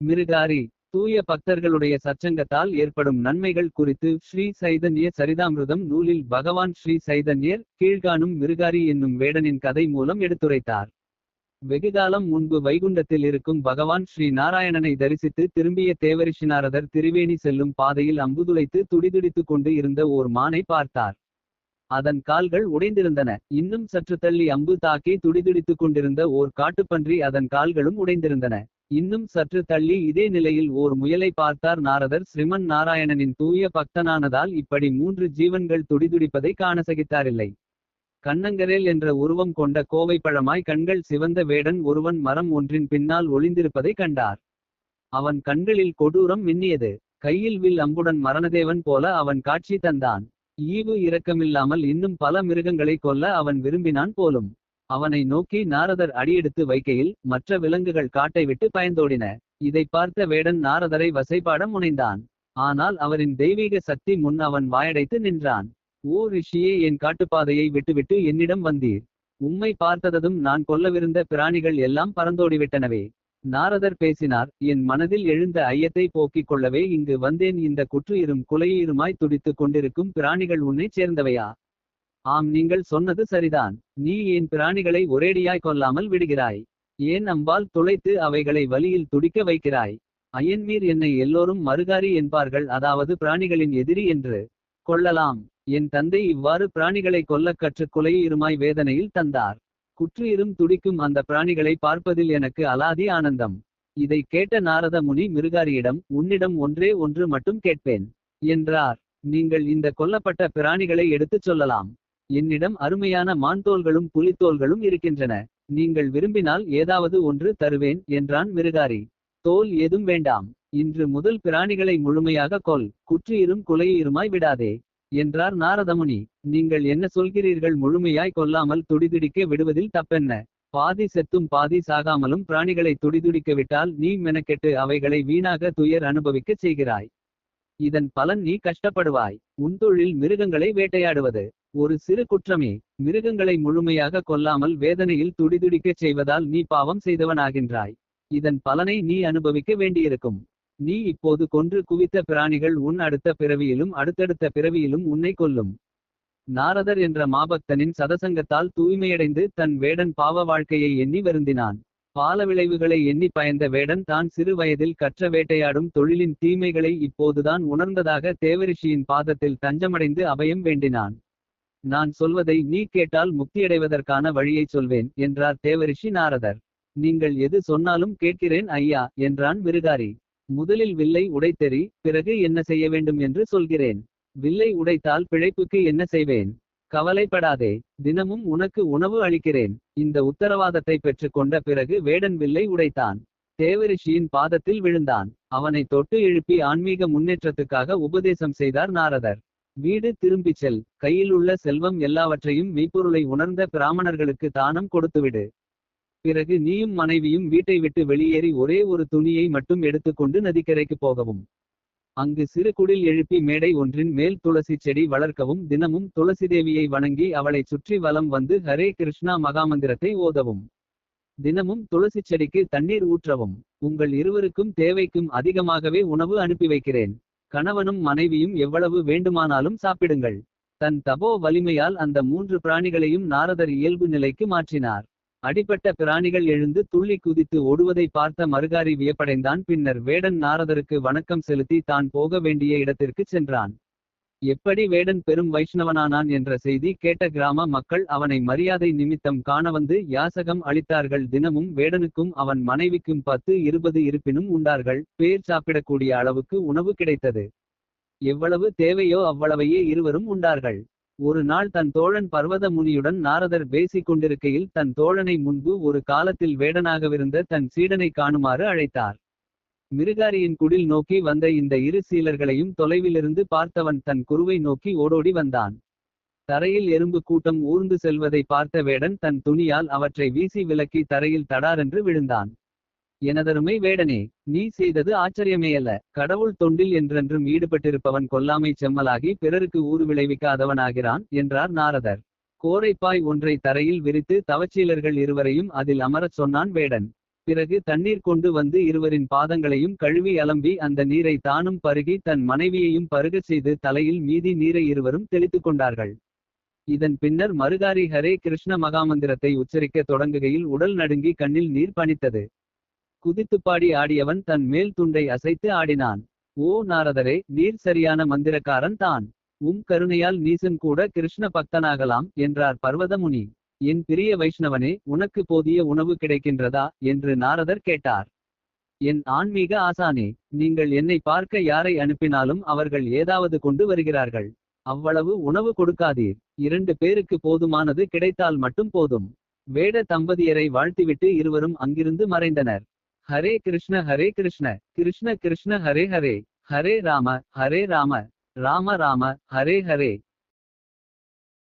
மிருகாரி தூய பக்தர்களுடைய சச்சங்கத்தால் ஏற்படும் நன்மைகள் குறித்து ஸ்ரீ சைதன்ய சரிதாமிருதம் நூலில் பகவான் ஸ்ரீ சைதன்யர் கீழ்காணும் மிருகாரி என்னும் வேடனின் கதை மூலம் எடுத்துரைத்தார். வெகுகாலம் முன்பு வைகுண்டத்தில் இருக்கும் பகவான் ஸ்ரீ நாராயணனை தரிசித்து திரும்பிய தேவரிஷி நாரதர் திரிவேணி செல்லும் பாதையில் அம்புதுளைத்து துடிதுடித்துக் கொண்டு இருந்த ஓர் மானை பார்த்தார். அதன் கால்கள் உடைந்திருந்தன. இன்னும் சற்று தள்ளி அம்பு தாக்கி துடிதுடித்துக் கொண்டிருந்த ஓர் காட்டுப்பன்றி அதன் கால்களும் உடைந்திருந்தன. இன்னும் சற்று தள்ளி இதே நிலையில் ஓர் முயலை பார்த்தார் நாரதர். ஸ்ரீமன் நாராயணனின் தூய பக்தனானதால் இப்படி மூன்று ஜீவன்கள் துடிதுடிப்பதை காண சகித்தாரில்லை. கண்ணங்கரேல் என்ற உருவம் கொண்ட கோவை பழமாய் கண்கள் சிவந்த வேடன் ஒருவன் மரம் ஒன்றின் பின்னால் ஒளிந்திருப்பதை கண்டார். அவன் கண்களில் கொடூரம் மின்னியது. கையில் வில் அம்புடன் மரணதேவன் போல அவன் காட்சி தந்தான். ஈவு இரக்கமில்லாமல் இன்னும் பல மிருகங்களை கொல்ல அவன் விரும்பினான் போலும். அவனை நோக்கி நாரதர் அடியெடுத்து வைக்கையில் மற்ற விலங்குகள் காட்டை விட்டு பயந்தோடின. இதை பார்த்த வேடன் நாரதரை வசைபாட முனைந்தான். ஆனால் அவரின் தெய்வீக சக்தி முன் அவன் வாயடைத்து நின்றான். ஓ ரிஷியே என் காட்டுப்பாதையை விட்டுவிட்டு என்னிடம் வந்தீர். உம்மை பார்த்ததும் நான் கொல்லவிருந்த பிராணிகள் எல்லாம் பறந்தோடிவிட்டனவே நாரதர் பேசினார். என் மனதில் எழுந்த ஐயத்தை போக்கிக் கொள்ளவே இங்கு வந்தேன். இந்த குற்றுயிரும் குலையீருமாய் துடித்துக் கொண்டிருக்கும் பிராணிகள் உன்னைச் சேர்ந்தவையா? ஆம் நீங்கள் சொன்னது சரிதான். நீ ஏன் பிராணிகளை ஒரேடியாய் கொல்லாமல் விடுகிறாய். ஏன் அம்பால் துளைத்து அவைகளை வலியில் துடிக்க வைக்கிறாய்? அயன்மீர் என்னை எல்லோரும் மறுகாரி என்பார்கள் அதாவது பிராணிகளின் எதிரி என்று. கொள்ளலாம். என் தந்தை இவ்வாறு பிராணிகளை கொல்லக் கற்றுக் கொலையிருமாய் வேதனையில் தந்தார். குற்றியிரும் துடிக்கும் அந்த பிராணிகளை பார்ப்பதில் எனக்கு அலாதி ஆனந்தம். இதை கேட்ட நாரத முனி மிருகாரியிடம் உன்னிடம் ஒன்றே ஒன்று மட்டும் கேட்பேன். என்றார். நீங்கள் இந்த கொல்லப்பட்ட பிராணிகளை எடுத்துச் சொல்லலாம். என்னிடம் அருமையான மான்தோல்களும் புலித்தோல்களும் இருக்கின்றன. நீங்கள் விரும்பினால் ஏதாவது ஒன்று தருவேன் என்றான் மிருகாரி. தோல் ஏதும் வேண்டாம். இன்று முதல் பிராணிகளை முழுமையாக கொல். குற்றியிரும் குலையிருமாய் விடாதே என்றார் நாரதமுனி. நீங்கள் என்ன சொல்கிறீர்கள்? முழுமையாய் கொல்லாமல் துடிதுடிக்க விடுவதில் தப்பென்ன? பாதி செத்தும் பாதி சாகாமலும் பிராணிகளை துடிதுடிக்க விட்டால் நீ மெனக்கெட்டு அவைகளை வீணாக துயர் அனுபவிக்கச் செய்கிறாய். இதன் பலன் நீ கஷ்டப்படுவாய். உன் தொழில் மிருகங்களை வேட்டையாடுவது. ஒரு சிறு குற்றமே. மிருகங்களை முழுமையாக கொல்லாமல் வேதனையில் துடிதுடிக்கச் செய்வதால் நீ பாவம் செய்தவனாகின்றாய். இதன் பலனை நீ அனுபவிக்க வேண்டியிருக்கும். நீ இப்போது கொன்று குவித்த பிராணிகள் உன் அடுத்த பிறவியிலும் அடுத்தடுத்த பிறவியிலும் உன்னை கொல்லும். நாரதர் என்ற மாபக்தனின் சதசங்கத்தால் தூய்மையடைந்து தன் வேடன் பாவ வாழ்க்கையை எண்ணி வருந்தினான். பால விளைவுகளை எண்ணி பயந்த வேடன் தான் சிறு வயதில் கற்ற வேட்டையாடும் தொழிலின் தீமைகளை இப்போதுதான் உணர்ந்ததாக தேவரிஷியின் பாதத்தில் தஞ்சமடைந்து அபயம் வேண்டினான். நான் சொல்வதை நீ கேட்டால் முக்தியடைவதற்கான வழியை சொல்வேன் என்றார் தேவரிஷி நாரதர். நீங்கள் எது சொன்னாலும் கேட்கிறேன் ஐயா என்றான் விருகாரி. முதலில் வில்லை உடைத்தெறி பிறகு என்ன செய்ய வேண்டும் என்று சொல்கிறேன். வில்லை உடைத்தால் பிழைப்புக்கு என்ன செய்வேன்? கவலைப்படாதே தினமும் உனக்கு உணவு அளிக்கிறேன் இந்த உத்தரவாதத்தை பெற்றுக்கொண்ட பிறகு வேடன் வில்லை உடைத்தான். தேவரிஷியின் பாதத்தில் விழுந்தான் அவனை தொட்டு எழுப்பி ஆன்மீக முன்னேற்றத்துக்காக உபதேசம் செய்தார் நாரதர். வீடு திரும்பிச் செல். கையில் உள்ள செல்வம் எல்லாவற்றையும் மெய்ப்பொருளை உணர்ந்த பிராமணர்களுக்கு தானம் கொடுத்துவிடு. பிறகு நீயும் மனைவியும் வீட்டை விட்டு வெளியேறி ஒரே ஒரு துணியை மட்டும் எடுத்துக்கொண்டு நதிக்கரைக்கு போகவும். அங்கு சிறு குடில் எழுப்பி மேடை ஒன்றின் மேல் துளசி செடி வளர்க்கவும் தினமும் துளசி தேவியை வணங்கி அவளைச் சுற்றி வலம் வந்து ஹரே கிருஷ்ணா மகாமந்திரத்தை ஓதவும். தினமும் துளசி செடிக்கு தண்ணீர் ஊற்றவும். உங்கள் இருவருக்கும் தேவைக்கும் அதிகமாகவே உணவு அனுப்பி வைக்கிறேன். கணவனும் மனைவியும் எவ்வளவு வேண்டுமானாலும் சாப்பிடுங்கள். தன் தபோ வலிமையால் அந்த மூன்று பிராணிகளையும் நாரதர் இயல்பு நிலைக்கு மாற்றினார். அடிப்பட்ட பிராணிகள் எழுந்து துள்ளி குதித்து ஓடுவதை பார்த்த மறுகாரி வியப்படைந்தான். பின்னர் வேடன் நாரதருக்கு வணக்கம் செலுத்தி தான் போக வேண்டிய இடத்திற்கு சென்றான். எப்படி வேடன் பெரும் வைஷ்ணவனானான் என்ற செய்தி கேட்ட கிராம மக்கள் அவனை மரியாதை நிமித்தம் காண வந்து யாசகம் அளித்தார்கள். தினமும் வேடனுக்கும் அவன் மனைவிக்கும் பத்து இருபது இருப்பினும் உண்டார்கள். பேர் சாப்பிடக்கூடிய அளவுக்கு உணவு கிடைத்தது. எவ்வளவு தேவையோ அவ்வளவையே இருவரும் உண்டார்கள். ஒரு நாள் தன் தோழன் பர்வத முனியுடன் நாரதர் பேசிக் கொண்டிருக்கையில் தன் தோழனை முன்பு ஒரு காலத்தில் வேடனாகவிருந்த தன் சீடனை காணுமாறு அழைத்தார். மிருகாரியின் குடில் நோக்கி வந்த இந்த இரு சீலர்களையும் தொலைவிலிருந்து பார்த்தவன் தன் குருவை நோக்கி ஓடோடி வந்தான். தரையில் எறும்பு கூட்டம் ஊர்ந்து செல்வதை பார்த்த வேடன் தன் துணியால் அவற்றை வீசி விலக்கி தரையில் தடாரென்று விழுந்தான். எனதருமை வேடனே நீ செய்தது ஆச்சரியமேயல்ல. கடவுள் தொண்டில் என்றென்றும் ஈடுபட்டிருப்பவன் கொல்லாமை செம்மலாகி பிறருக்கு ஊறு விளைவிக்காதவனாகிறான் என்றார் நாரதர். கோரைப்பாய் ஒன்றை தரையில் விரித்து தவச்சீலர்கள் இருவரையும் அதில் அமரச் சொன்னான் வேடன். பிறகு தண்ணீர் கொண்டு வந்து இருவரின் பாதங்களையும் கழுவி அலம்பி அந்த நீரை தானும் பருகி தன் மனைவியையும் பருகச் செய்து தலையில் மீதி நீரை இருவரும் தெளித்துக் கொண்டார்கள். இதன் பின்னர் மருகாரி ஹரே கிருஷ்ண மகாமந்திரத்தை உச்சரிக்க தொடங்குகையில் உடல் நடுங்கி கண்ணில் நீர் பணித்தது குதித்துப்பாடி ஆடியவன் தன் மேல் துண்டை அசைத்து ஆடினான். ஓ நாரதரே நீர் சரியான மந்திரக்காரன் தான். உம் கருணையால் நீசன் கூட கிருஷ்ண பக்தனாகலாம் என்றார் பர்வதமுனி. என் பிரிய வைஷ்ணவனே உனக்கு போதிய உணவு கிடைக்கின்றதா என்று நாரதர் கேட்டார். என் ஆன்மீக ஆசானே நீங்கள் என்னை பார்க்க யாரை அனுப்பினாலும் அவர்கள் ஏதாவது கொண்டு வருகிறார்கள். அவ்வளவு உணவு கொடுக்காதீர் இரண்டு பேருக்கு போதுமானது கிடைத்தால் மட்டும் போதும். வேட தம்பதியரை வாழ்த்திவிட்டு இருவரும் அங்கிருந்து மறைந்தனர். ஹரே கிருஷ்ண ஹரே கிருஷ்ண கிருஷ்ண கிருஷ்ண ஹரே ஹரே ஹரே ராம ஹரே ராம ராம ராம ஹரே ஹரே